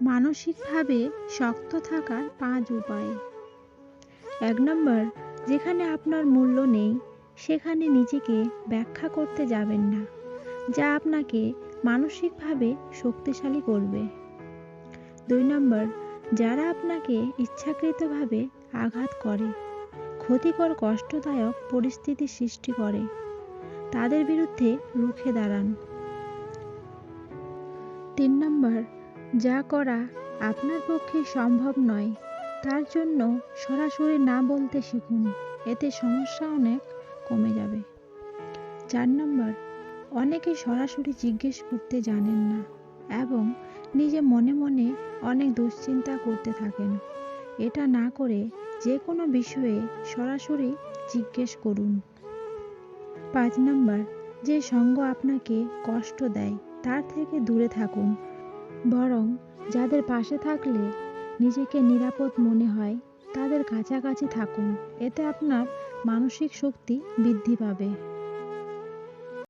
মানসিকভাবে শক্ত থাকার পাঁচ উপায়। এক নম্বর, যেখানে আপনার মূল্য নেই, সেখানে নিজেকে ব্যাখ্যা করতে যাবেন না, যা আপনাকে মানসিকভাবে শক্তিশালী করবে। দুই নম্বর, যারা আপনাকে ইচ্ছাকৃতভাবে আঘাত করে, ক্ষতিকর, কষ্টদায়ক পরিস্থিতি সৃষ্টি করে, তাদের বিরুদ্ধে রুখে দাঁড়ান। তিন নম্বর যা করা আপনার পক্ষে সম্ভব নয়, তার জন্য সরাসরি না বলতে শিখুন, এতে সমস্যা অনেক কমে যাবে। চার নম্বর, অনেকে সরাসরি জিজ্ঞেস করতে জানেন না এবং নিজে মনে মনে অনেক দুশ্চিন্তা করতে থাকেন। এটা না করে যে কোনো বিষয়ে সরাসরি জিজ্ঞেস করুন। পাঁচ নম্বর, যে সঙ্গ আপনাকে কষ্ট দেয়, তার থেকে দূরে থাকুন। বরং যাদের পাশে থাকলে নিজেকে নিরাপদ মনে হয়, তাদের কাছাকাছি থাকুন। এতে আপনার মানসিক শক্তি বৃদ্ধি পাবে।